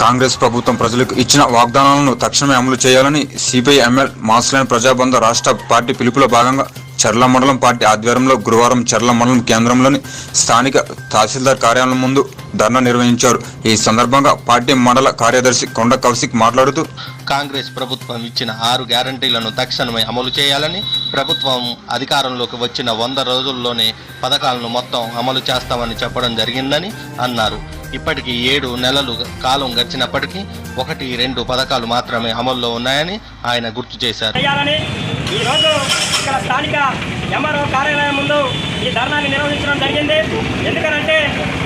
కాంగ్రెస్ ప్రభుత్వం ప్రజలకు ఇచ్చిన వాగ్దానాలను తక్షణమే అమలు చేయాలని సిపిఐ ఎంఎల్ మాస్లైన్ ప్రజాబంధ రాష్ట్ర పార్టీ పిలుపులో భాగంగా చర్ల మండలం పార్టీ ఆధ్వర్యంలో గురువారం చర్ల మండలం కేంద్రంలోని స్థానిక తహసీల్దార్ కార్యాలయం ముందు ధర్నా నిర్వహించారు. ఈ సందర్భంగా పార్టీ మండల కార్యదర్శి కొండ కౌశిక్ మాట్లాడుతూ కాంగ్రెస్ ప్రభుత్వం ఇచ్చిన ఆరు గ్యారంటీలను తక్షణమే అమలు చేయాలని ప్రభుత్వం అధికారంలోకి వచ్చిన వంద రోజుల్లోనే పథకాలను మొత్తం అమలు చేస్తామని చెప్పడం జరిగిందని అన్నారు. ఇప్పటికి ఏడు నెలలు కాలం గడిచినప్పటికీ ఒకటి రెండు పథకాలు మాత్రమే అమల్లో ఉన్నాయని ఆయన గుర్తు చేశారు. ఈరోజు ఇక్కడ స్థానిక ఎంఆర్ఓ కార్యాలయం ముందు ఈ ధర్నాన్ని నిర్వహించడం జరిగింది. ఎందుకనంటే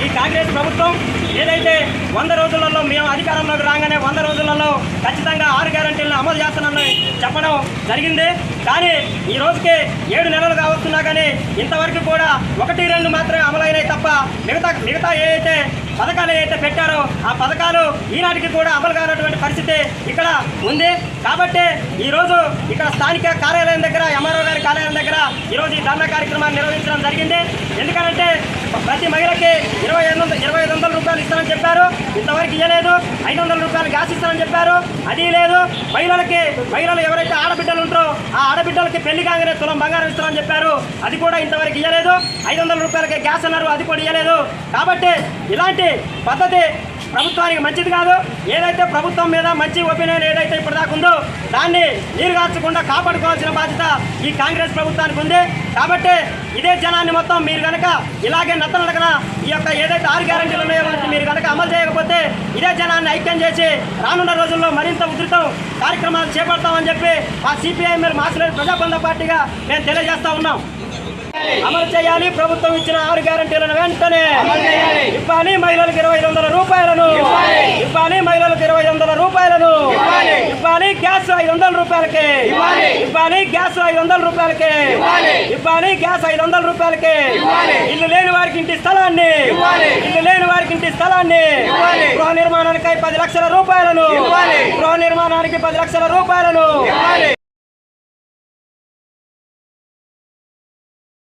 ఈ కాంగ్రెస్ ప్రభుత్వం ఏదైతే వంద రోజులలో మేము అధికారంలోకి రాగానే వంద రోజులలో ఖచ్చితంగా ఆరు గ్యారంటీలను అమలు చేస్తానని చెప్పడం జరిగింది. కానీ ఈ రోజుకి ఏడు నెలలు కావస్తున్నా కానీ ఇంతవరకు కూడా ఒకటి రెండు మాత్రమే అమలైనాయి తప్ప మిగతా మిగతా ఏదైతే పథకాలు ఏదైతే పెట్టారో ఆ పథకాలు ఈనాటికి కూడా అమలు కానటువంటి పరిస్థితి ఇక్కడ ఉంది. కాబట్టి ఈరోజు ఇక్కడ స్థానిక కార్యాలయం దగ్గర ఎంఆర్ఓ గారి కార్యాలయం దగ్గర ఈరోజు ఈ ధర్నా కార్యక్రమాన్ని నిర్వహించడం జరిగింది. ఎందుకంటే ప్రతి మహిళకి ఇరవై ఐదు వందల ఇరవై ఐదు వందల రూపాయలు ఇస్తానని చెప్పారు. ఇంతవరకు ఇవ్వలేదు ఐదు వందల రూపాయలు గ్యాస్ ఇస్తానని చెప్పారు. అది లేదు. మహిళలకి మహిళలు ఎవరైతే ఆడబిడ్డలు ఉంటారో ఆ ఆడబిడ్డలకి పెళ్ళి కాగానే తులం బంగారం ఇస్తామని చెప్పారు. అది కూడా ఇంతవరకు ఇవ్వలేదు ఐదు వందల రూపాయలకి గ్యాస్ అన్నారు. అది కూడా ఇవ్వలేదు కాబట్టి ఇలాంటి పద్ధతి ప్రభుత్వానికి మంచిది కాదు. ఏదైతే ప్రభుత్వం మీద మంచి ఒపీనియన్ ఏదైతే ఇప్పటిదాకా ఉందో దాన్ని నీరుగార్చకుండా కాపాడుకోవాల్సిన బాధ్యత ఈ కాంగ్రెస్ ప్రభుత్వానికి ఉంది. కాబట్టి ఇదే జనాన్ని మొత్తం మీరు కనుక ఇలాగే నత్తనడకన ఈ యొక్క ఏదైతే ఆరు గ్యారంటీలు ఉన్నాయో మీరు కనుక అమలు చేయకపోతే ఇదే జనాన్ని ఐక్యం చేసి రానున్న రోజుల్లో మరింత ఉధృతం కార్యక్రమాలు చేపడతామని చెప్పి ఆ సిపిఐ మీరు మాసలేని ప్రజాబంధ పార్టీగా మేము తెలియజేస్తా ఉన్నాం. అమలు చేయాలి. ప్రభుత్వం ఇచ్చిన ఆరు గ్యారంటీలను వెంటనే ఇవ్వాలి. మహిళలకు ఇరవై ఐదు వందల రూపాయలను ఇవ్వాలి మహిళలకు ఇరవై ఐదు వందల రూపాయలను ఇవ్వాలి గ్యాస్ ఐదు వందల రూపాయలకి. ఇవ్వాలి. గ్యాస్ ఐదు వందల రూపాయలకి. ఇవ్వాలి. గ్యాస్ ఐదు వందల రూపాయలకి. ఇల్లు లేని వారికి ఇంటి స్థలాన్ని. ఇల్లు లేని వారికి ఇంటి స్థలాన్ని. గృహ నిర్మాణానికి పది లక్షల రూపాయలను. గృహ నిర్మాణానికి పది లక్షల రూపాయలను.